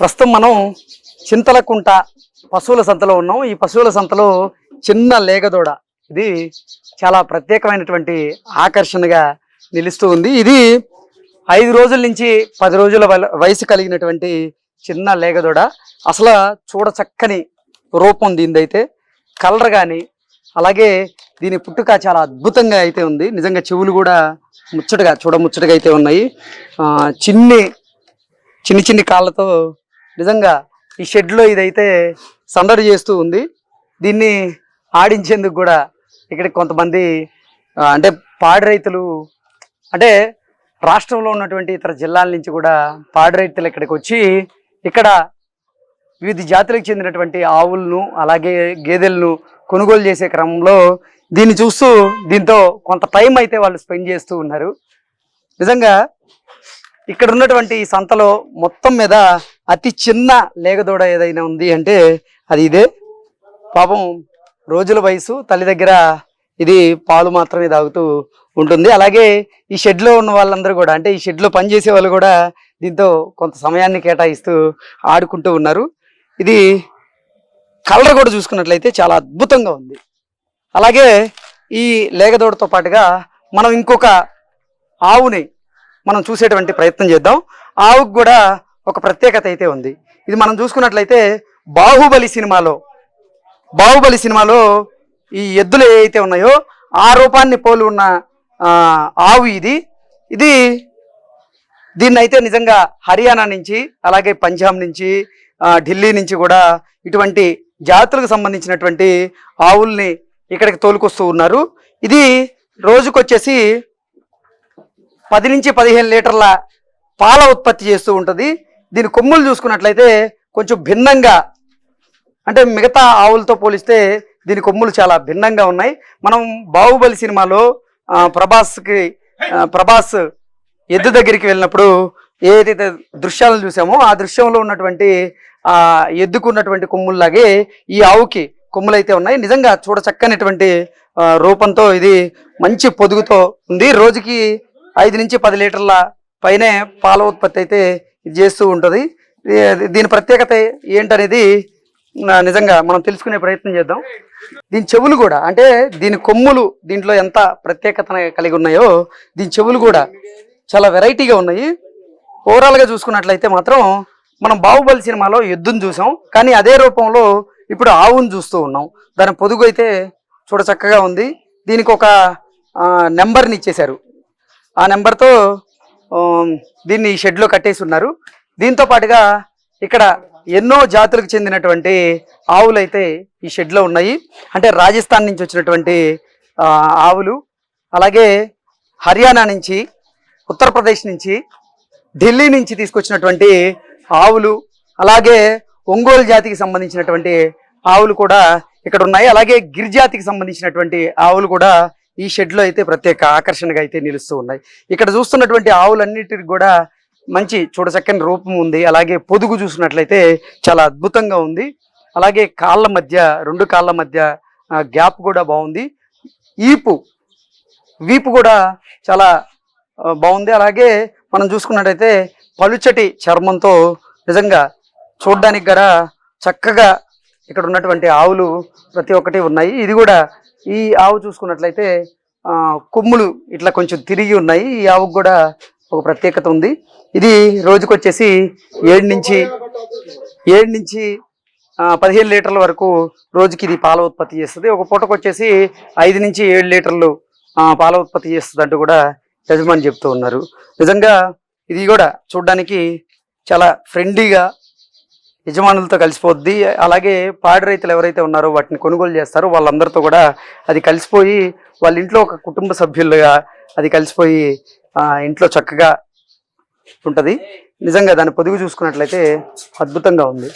ప్రస్తుతం మనం చింతలకుంట పశువుల సంతలో ఉన్నాం ఈ పశువుల సంతలో చిన్న లేగదోడ. ఇది చాలా ప్రత్యేకమైనటువంటి ఆకర్షణగా నిలుస్తూ ఉంది. ఇది ఐదు రోజుల నుంచి పది రోజుల వయసు కలిగినటువంటి చిన్న లేగదోడ. అసలు చూడ చక్కని రూపం దీనిదైతే. కలర్ కానీ అలాగే దీని పుట్టుక చాలా అద్భుతంగా అయితే ఉంది. నిజంగా చెవులు కూడా ముచ్చటగా చూడముచ్చటగా అయితే ఉన్నాయి. చిన్ని చిన్ని చిన్ని కాళ్ళతో నిజంగా ఈ షెడ్లో ఇదైతే సందడి చేస్తూ ఉంది. దీన్ని ఆడించేందుకు కూడా ఇక్కడ కొంతమంది అంటే పాడి రైతులు అంటే రాష్ట్రంలో ఉన్నటువంటి ఇతర జిల్లాల నుంచి కూడా పాడి రైతులు ఇక్కడికి వచ్చి ఇక్కడ వివిధ జాతులకు చెందినటువంటి ఆవులను అలాగే గేదెలను కొనుగోలు చేసే క్రమంలో దీన్ని చూస్తూ దీంతో కొంత టైం అయితే వాళ్ళు స్పెండ్ చేస్తూ ఉన్నారు. నిజంగా ఇక్కడ ఉన్నటువంటి ఈ సంతలో మొత్తం మీద అతి చిన్న లేగదూడ ఏదైనా ఉంది అంటే అది ఇదే. పాపం రోజుల వయసు తల్లి దగ్గర ఇది పాలు మాత్రమే తాగుతూ ఉంటుంది. అలాగే ఈ షెడ్లో ఉన్న వాళ్ళందరూ కూడా అంటే ఈ షెడ్లో పనిచేసే వాళ్ళు కూడా దీంతో కొంత సమయాన్ని కేటాయిస్తూ ఆడుకుంటూ ఉన్నారు. ఇది కలర్ కూడా చూసుకున్నట్లయితే చాలా అద్భుతంగా ఉంది. అలాగే ఈ లేగదోడతో పాటుగా మనం ఇంకొక ఆవుని మనం చూసేటువంటి ప్రయత్నం చేద్దాం. ఆవుకు కూడా ఒక ప్రత్యేకత అయితే ఉంది. ఇది మనం చూసుకున్నట్లయితే బాహుబలి సినిమాలో బాహుబలి సినిమాలో ఈ ఎద్దులు ఏవైతే ఉన్నాయో ఆ రూపాన్ని పోలి ఉన్న ఆవు ఇది. ఇది దీన్ని అయితే నిజంగా హర్యానా నుంచి అలాగే పంజాబ్ నుంచి ఢిల్లీ నుంచి కూడా ఇటువంటి జాతులకు సంబంధించినటువంటి ఆవుల్ని ఇక్కడికి తోలుకొస్తూ ఉన్నారు. ఇది రోజుకొచ్చేసి పది నుంచి పదిహేను లీటర్ల పాల ఉత్పత్తి చేస్తూ ఉంటుంది. దీని కొమ్ములు చూసుకున్నట్లయితే కొంచెం భిన్నంగా అంటే మిగతా ఆవులతో పోలిస్తే దీని కొమ్ములు చాలా భిన్నంగా ఉన్నాయి. మనం బాహుబలి సినిమాలో ప్రభాస్కి ప్రభాస్ ఎద్దు దగ్గరికి వెళ్ళినప్పుడు ఏదైతే దృశ్యాలను చూసామో ఆ దృశ్యంలో ఉన్నటువంటి ఆ ఎద్దుకు ఉన్నటువంటి కొమ్ముల్లాగే ఈ ఆవుకి కొమ్ములు అయితే ఉన్నాయి. నిజంగా చూడ చక్కనటువంటి రూపంతో ఇది మంచి పొదుగుతో ఉంది. రోజుకి ఐదు నుంచి పది లీటర్ల పైనే పాల ఉత్పత్తి అయితే ఇది చేస్తూ ఉంటుంది. దీని ప్రత్యేకత ఏంటనేది నిజంగా మనం తెలుసుకునే ప్రయత్నం చేద్దాం. దీని చెవులు కూడా అంటే దీని కొమ్ములు దీంట్లో ఎంత ప్రత్యేకత కలిగి ఉన్నాయో దీని చెవులు కూడా చాలా వెరైటీగా ఉన్నాయి. ఓవరాల్గా చూసుకున్నట్లయితే మాత్రం మనం బాహుబలి సినిమాలో ఎద్దును చూసాం. కానీ అదే రూపంలో ఇప్పుడు ఆవును చూస్తూ ఉన్నాం. దాని పొదుగు అయితే చూడచక్కగా ఉంది. దీనికి ఒక నెంబర్ని ఇచ్చేశారు. ఆ నెంబర్తో దీన్ని ఈ షెడ్లో కట్టేసి ఉన్నారు. దీంతో పాటుగా ఇక్కడ ఎన్నో జాతులకు చెందినటువంటి ఆవులు అయితే ఈ షెడ్లో ఉన్నాయి. అంటే రాజస్థాన్ నుంచి వచ్చినటువంటి ఆవులు అలాగే హర్యానా నుంచి ఉత్తరప్రదేశ్ నుంచి ఢిల్లీ నుంచి తీసుకొచ్చినటువంటి ఆవులు అలాగే ఒంగోలు జాతికి సంబంధించినటువంటి ఆవులు కూడా ఇక్కడ ఉన్నాయి. అలాగే గిరిజాతికి సంబంధించినటువంటి ఆవులు కూడా ఈ షెడ్లో అయితే ప్రత్యేక ఆకర్షణగా అయితే నిలుస్తూ ఉన్నాయి. ఇక్కడ చూస్తున్నటువంటి ఆవులన్నిటికి కూడా మంచి చూడచక్కని రూపం ఉంది. అలాగే పొదుగు చూసినట్లయితే చాలా అద్భుతంగా ఉంది. అలాగే కాళ్ళ మధ్య రెండు కాళ్ళ మధ్య గ్యాప్ కూడా బాగుంది. ఈపు వీపు కూడా చాలా బాగుంది. అలాగే మనం చూసుకున్నట్టయితే పలుచటి చర్మంతో నిజంగా చూడడానికి కూడా చక్కగా ఇక్కడ ఉన్నటువంటి ఆవులు ప్రతి ఒక్కటి ఉన్నాయి. ఇది కూడా ఈ ఆవు చూసుకున్నట్లయితే కొమ్ములు ఇట్లా కొంచెం తిరిగి ఉన్నాయి. ఈ ఆవుకు కూడా ఒక ప్రత్యేకత ఉంది. ఇది రోజుకొచ్చేసి ఏడు నుంచి ఏడు నుంచి పదిహేను లీటర్ల వరకు రోజుకి ఇది పాల ఉత్పత్తి చేస్తుంది. ఒక పూటకు వచ్చేసి ఐదు నుంచి ఏడు లీటర్లు పాల ఉత్పత్తి చేస్తుంది అంటూ కూడా యజమాని చెప్తూ ఉన్నారు. నిజంగా ఇది కూడా చూడడానికి చాలా ఫ్రెండ్లీగా యజమానులతో కలిసిపోద్ది. అలాగే పాడి రైతులు ఎవరైతే ఉన్నారో వాటిని కొనుగోలు చేస్తారో వాళ్ళందరితో కూడా అది కలిసిపోయి వాళ్ళ ఇంట్లో ఒక కుటుంబ సభ్యులుగా అది కలిసిపోయి ఇంట్లో చక్కగా ఉంటుంది. నిజంగా దాని పొదుగు చూసుకున్నట్లయితే అద్భుతంగా ఉంది.